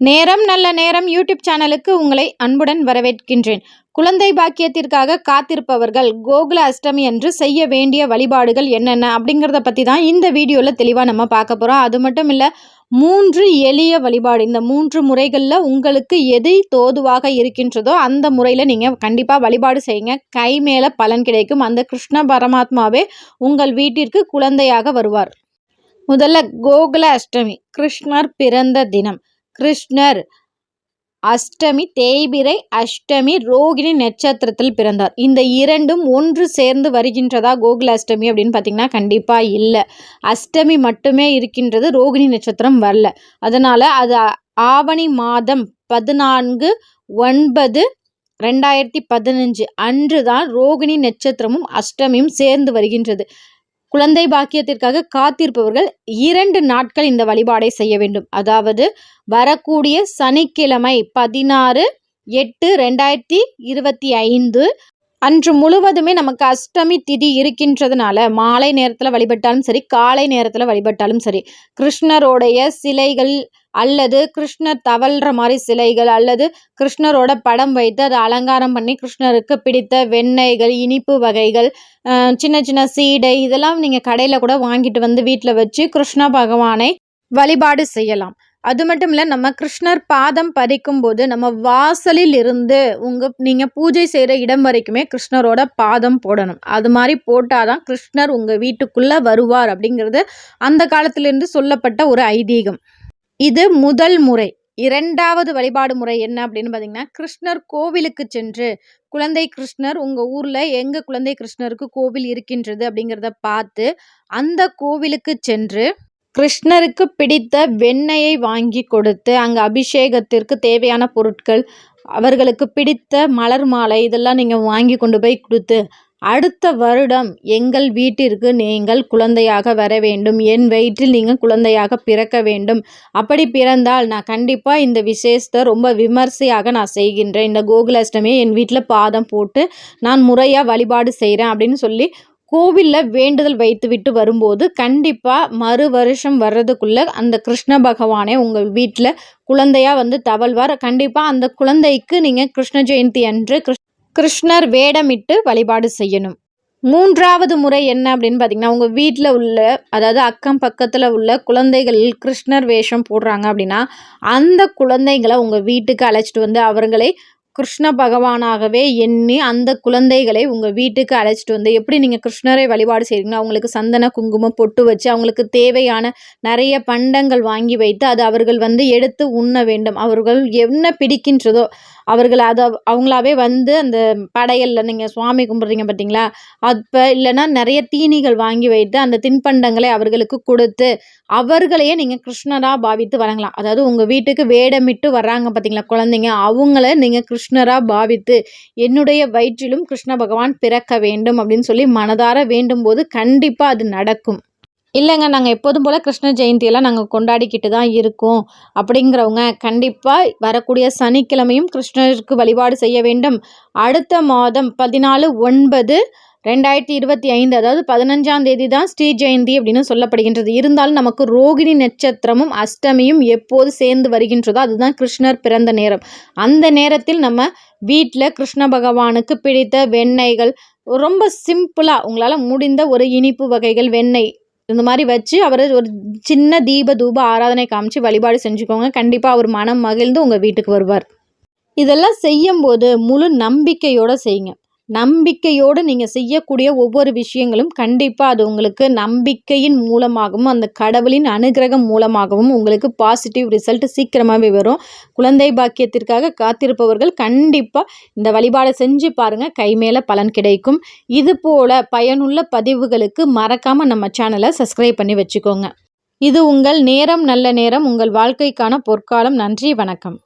நேரம் நல்ல நேரம் யூடியூப் சேனலுக்கு உங்களை அன்புடன் வரவேற்கின்றேன். குழந்தை பாக்கியத்திற்காக காத்திருப்பவர்கள் கோகுல அஷ்டமி என்று செய்ய வேண்டிய வழிபாடுகள் என்னென்ன அப்படிங்கிறத பற்றி தான் இந்த வீடியோவில் தெளிவாக நம்ம பார்க்க போகிறோம் அது மட்டும் இல்லை மூன்று எளிய வழிபாடு. இந்த மூன்று முறைகளில் உங்களுக்கு எது தோதுவாக இருக்கின்றதோ அந்த முறையில் நீங்கள் கண்டிப்பாக வழிபாடு செய்யுங்க. கை மேலே பலன் கிடைக்கும். அந்த கிருஷ்ண பரமாத்மாவே உங்கள் வீட்டிற்கு குழந்தையாக வருவார். முதல்ல கோகுல அஷ்டமி கிருஷ்ணர் பிறந்த தினம். கிருஷ்ணர். அஷ்டமி தேய்பிரை அஷ்டமி ரோகிணி நட்சத்திரத்தில் பிறந்தார். இந்த இரண்டும் ஒன்று சேர்ந்து வருகின்றதா கோகுல அஷ்டமி அப்படின்னு பார்த்தீங்கன்னா கண்டிப்பாக இல்லை. அஷ்டமி மட்டுமே இருக்கின்றது ரோகிணி நட்சத்திரம் வரல. அதனால் அது ஆவணி மாதம் பதினான்கு ஒன்பது ரெண்டாயிரத்தி பதினஞ்சு அன்று தான் ரோகிணி நட்சத்திரமும் அஷ்டமியும் சேர்ந்து வருகின்றது. குழந்தை பாக்கியத்திற்காக காத்திருப்பவர்கள் இரண்டு நாட்கள் இந்த வழிபாடை செய்ய வேண்டும். அதாவது வரக்கூடிய சனிக்கிழமை பதினாறு எட்டு ரெண்டாயிரத்தி இருபத்தி ஐந்து அன்று முழுவதுமே நமக்கு அஷ்டமி திதி இருக்கின்றதுனால மாலை நேரத்தில் வழிபட்டாலும் சரி காலை நேரத்தில் வழிபட்டாலும் சரி கிருஷ்ணரோடைய சிலைகள் அல்லது கிருஷ்ணர் தவழ்கிற மாதிரி சிலைகள் அல்லது கிருஷ்ணரோட படம் வைத்து அதை அலங்காரம் பண்ணி கிருஷ்ணருக்கு பிடித்த வெண்ணெய்கள் இனிப்பு வகைகள் சின்ன சின்ன சீடை இதெல்லாம் நீங்கள் கடையில் கூட வாங்கிட்டு வந்து வீட்டில் வச்சு கிருஷ்ண பகவானை வழிபாடு செய்யலாம். அது மட்டும் இல்லை நம்ம கிருஷ்ணர் பாதம் பறிக்கும் போது நம்ம வாசலில் இருந்து உங்கள் நீங்கள் பூஜை செய்கிற இடம் வரைக்குமே கிருஷ்ணரோட பாதம் போடணும். அது மாதிரி போட்டால் தான் கிருஷ்ணர் உங்கள் வீட்டுக்குள்ளே வருவார் அப்படிங்கிறது அந்த காலத்திலிருந்து சொல்லப்பட்ட ஒரு ஐதீகம். இது முதல் முறை. இரண்டாவது வழிபாடு முறை என்ன அப்படின்னு பார்த்தீங்கன்னா கிருஷ்ணர் கோவிலுக்கு சென்று குழந்தை கிருஷ்ணர் உங்கள் ஊரில் எங்கள் குழந்தை கிருஷ்ணருக்கு கோவில் இருக்கின்றது அப்படிங்கிறத பார்த்து அந்த கோவிலுக்கு சென்று கிருஷ்ணருக்கு பிடித்த வெண்ணெயை வாங்கி கொடுத்து அங்கே அபிஷேகத்திற்கு தேவையான பொருட்கள் அவர்களுக்கு பிடித்த மலர் மாலை இதெல்லாம் நீங்கள் வாங்கி கொண்டு போய் கொடுத்து அடுத்த வருடம் எங்கள் வீட்டிற்கு நீங்கள் குழந்தையாக வர வேண்டும். என் வயிற்றில் நீங்கள் குழந்தையாக பிறக்க வேண்டும். அப்படி பிறந்தால் நான் கண்டிப்பாக இந்த விசேஷத்தை ரொம்ப விமர்சையாக நான் செய்கின்றேன். இந்த கோகுலாஷ்டமியை என் வீட்டில் பாதம் போட்டு நான் முறையாக வழிபாடு செய்கிறேன் அப்படின்னு சொல்லி கோவிலில் வேண்டுதல் வைத்துவிட்டு வரும்போது கண்டிப்பாக மறு வருஷம் வர்றதுக்குள்ளே அந்த கிருஷ்ண பகவானே உங்கள் வீட்டில் குழந்தையாக வந்து தவழ்வார். கண்டிப்பாக அந்த குழந்தைக்கு நீங்கள் கிருஷ்ண ஜெயந்தி அன்று கிருஷ்ண கிருஷ்ணர் வேடமிட்டு வழிபாடு செய்யணும். மூன்றாவது முறை என்ன அப்படின்னு பார்த்தீங்கன்னா உங்கள் வீட்டில் உள்ள அதாவது அக்கம் பக்கத்தில் உள்ள குழந்தைகள் கிருஷ்ணர் வேஷம் போடுறாங்க அப்படின்னா அந்த குழந்தைங்களை உங்கள் வீட்டுக்கு அழைச்சிட்டு வந்து அவர்களை கிருஷ்ண பகவானாகவே எண்ணி அந்த குழந்தைகளை உங்கள் வீட்டுக்கு அழைச்சிட்டு வந்து எப்படி நீங்கள் கிருஷ்ணரை வழிபாடு செய்கிறீங்கன்னா அவங்களுக்கு சந்தன குங்குமம் பொட்டு வச்சு அவங்களுக்கு தேவையான நிறைய பண்டங்கள் வாங்கி வைத்து அது அவர்கள் வந்து எடுத்து உண்ண வேண்டும். அவர்கள் என்ன பிடிக்கின்றதோ அவர்கள் அதை அவங்களாவே வந்து அந்த படையலில் நீங்கள் சுவாமி கும்பிட்றீங்க பார்த்தீங்களா அப்போ இல்லைன்னா நிறைய தீனிகள் வாங்கி வைத்து அந்த தின்பண்டங்களை அவர்களுக்கு கொடுத்து அவர்களையே நீங்கள் கிருஷ்ணராக பாவித்து வழங்கலாம் அதாவது உங்கள் வீட்டுக்கு வேடமிட்டு வர்றாங்க பார்த்தீங்களா குழந்தைங்க அவங்கள நீங்கள் கிருஷ்ண கிருஷ்ணராக பாவித்து என்னுடைய வயிற்றிலும் கிருஷ்ண பகவான் பிறக்க வேண்டும் அப்படின்னு சொல்லி மனதார வேண்டும் போது கண்டிப்பாக அது நடக்கும். இல்லைங்க நாங்கள் எப்போதும் போல் கிருஷ்ண ஜெயந்தியெல்லாம் நாங்கள் கொண்டாடிக்கிட்டு தான் இருக்கோம். அப்படிங்கிறவங்க கண்டிப்பாக வரக்கூடிய சனிக்கிழமையும் கிருஷ்ணருக்கு வழிபாடு செய்ய வேண்டும். அடுத்த மாதம் பதினாலு ஒன்பது ரெண்டாயிரத்தி இருபத்தி ஐந்து அதாவது பதினஞ்சாம் தேதி தான் ஸ்ரீ ஜெயந்தி அப்படின்னு சொல்லப்படுகின்றது. இருந்தாலும் நமக்கு ரோகிணி நட்சத்திரமும் அஷ்டமியும் எப்போது சேர்ந்து வருகின்றதோ அதுதான் கிருஷ்ணர் பிறந்த நேரம். அந்த நேரத்தில் நம்ம வீட்டில் கிருஷ்ண பகவானுக்கு பிடித்த வெண்ணெய்கள் ரொம்ப சிம்பிளாக உங்களால் முடிந்த ஒரு இனிப்பு வகைகள் வெண்ணெய் இந்த மாதிரி வச்சு அவரை ஒரு சின்ன தீப தூப ஆராதனை காமிச்சு வழிபாடு செஞ்சுக்கோங்க. கண்டிப்பாக அவர் மனம் மகிழ்ந்து உங்கள் வீட்டுக்கு வருவார். இதெல்லாம் செய்யும்போது முழு நம்பிக்கையோடு செய்யுங்க. நம்பிக்கையோடு நீங்கள் செய்யக்கூடிய ஒவ்வொரு விஷயங்களும் கண்டிப்பாக அது உங்களுக்கு நம்பிக்கையின் மூலமாகவும் அந்த கடவுளின் அனுகிரகம் மூலமாகவும் உங்களுக்கு பாசிட்டிவ் ரிசல்ட் சீக்கிரமாகவே வரும். குழந்தை பாக்கியத்திற்காக காத்திருப்பவர்கள் கண்டிப்பாக இந்த வழிபாடை செஞ்சு பாருங்கள் கை மேலே பலன் கிடைக்கும். இது போல் பயனுள்ள பதிவுகளுக்கு மறக்காமல் நம்ம சேனலை சப்ஸ்கிரைப் பண்ணி வச்சுக்கோங்க. இது உங்கள் நேரம் நல்ல நேரம். உங்கள் வாழ்க்கைக்கான பொற்காலம். நன்றி வணக்கம்.